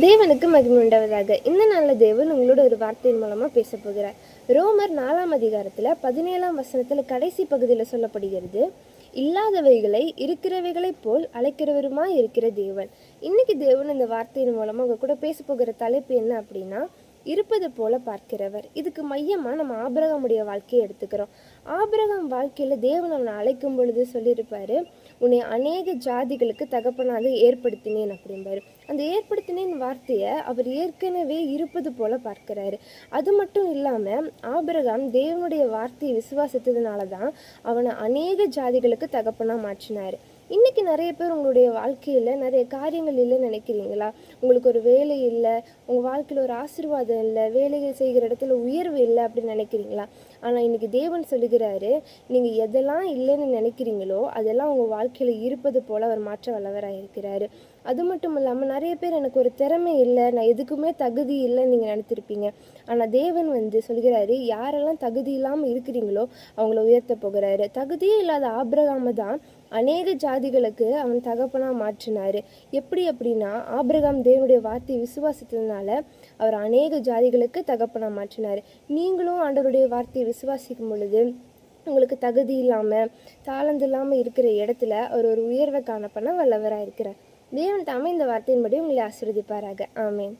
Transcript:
தேவனுக்கு மகிமை உண்டவதாக. இந்த நாளில் தேவன் உங்களோட ஒரு வார்த்தையின் மூலமாக பேச போகிறார். ரோமர் நாலாம் அதிகாரத்தில் பதினேழாம் வசனத்தில் கடைசி பகுதியில் சொல்லப்படுகிறது இல்லாதவைகளை இருக்கிறவைகளைப் போல் அழைக்கிறவருமாய் இருக்கிற தேவன். இன்னைக்கு தேவன் இந்த வார்த்தையின் மூலமாக உங்கள் கூட பேச போகிற தலைப்பு என்ன அப்படின்னா இருப்பது போல பார்க்கிறவர். இதுக்கு மையமாக நம்ம ஆபிரகமுடைய வாழ்க்கையை எடுத்துக்கிறோம். ஆபிரகம் வாழ்க்கையில் தேவன் அவனை அழைக்கும் பொழுது சொல்லியிருப்பார் உன்னை அநேக ஜாதிகளுக்கு தகப்பனாக ஏற்படுத்தினேன் அப்படிம்பாரு. அந்த ஏற்படுத்தினேன் வார்த்தையை அவர் ஏற்கனவே இருப்பது போல பார்க்கிறாரு. அது மட்டும் இல்லாமல் ஆபிரகாம் தேவனுடைய வார்த்தையை விசுவாசித்ததுனால தான் அவனை அநேக ஜாதிகளுக்கு தகப்பனாக மாற்றினார். இன்றைக்கி நிறைய பேர் உங்களுடைய வாழ்க்கையில் நிறைய காரியங்கள் இல்லைன்னு நினைக்கிறீங்களா? உங்களுக்கு ஒரு வேலை இல்லை உங்கள் வாழ்க்கையில் ஒரு ஆசீர்வாதம் இல்லை வேலைகள் செய்கிற இடத்துல உயர்வு இல்லை அப்படின்னு நினைக்கிறீங்களா? ஆனால் இன்றைக்கி தேவன் சொல்லுகிறாரு நீங்கள் எதெல்லாம் இல்லைன்னு நினைக்கிறீங்களோ அதெல்லாம் உங்கள் வாழ்க்கையில் இருப்பது போல் அவர் மாற்ற வல்லவராக இருக்கிறாரு. அது மட்டும் இல்லாமல் நிறைய பேர் எனக்கு ஒரு திறமை இல்லை நான் எதுக்குமே தகுதி இல்லைன்னு நீங்கள் நினைத்திருப்பீங்க. ஆனால் தேவன் வந்து சொல்கிறாரு யாரெல்லாம் தகுதி இல்லாமல் இருக்கிறீங்களோ அவங்கள உயர்த்த போகிறாரு. தகுதியே இல்லாத ஆபிரகாம தான் அநேக ஜாதிகளுக்கு அவன் தகப்பனாக மாற்றினார். எப்படி அப்படின்னா ஆபிரகாம் தேவனுடைய வார்த்தையை விசுவாசித்ததுனால அவர் அநேக ஜாதிகளுக்கு தகப்பனாக மாற்றினார். நீங்களும் ஆண்டவருடைய வார்த்தையை விசுவாசிக்கும் பொழுது உங்களுக்கு தகுதி இல்லாமல் தாளந்து இல்லாமல் இருக்கிற இடத்துல அவர் ஒரு உயர்வை காணப்பண்ண வல்லவராக இருக்கிறார். தேவன் தாமே இந்த வார்த்தையின்படி உங்களை ஆசிர்வதிப்பாராக. ஆமேன்.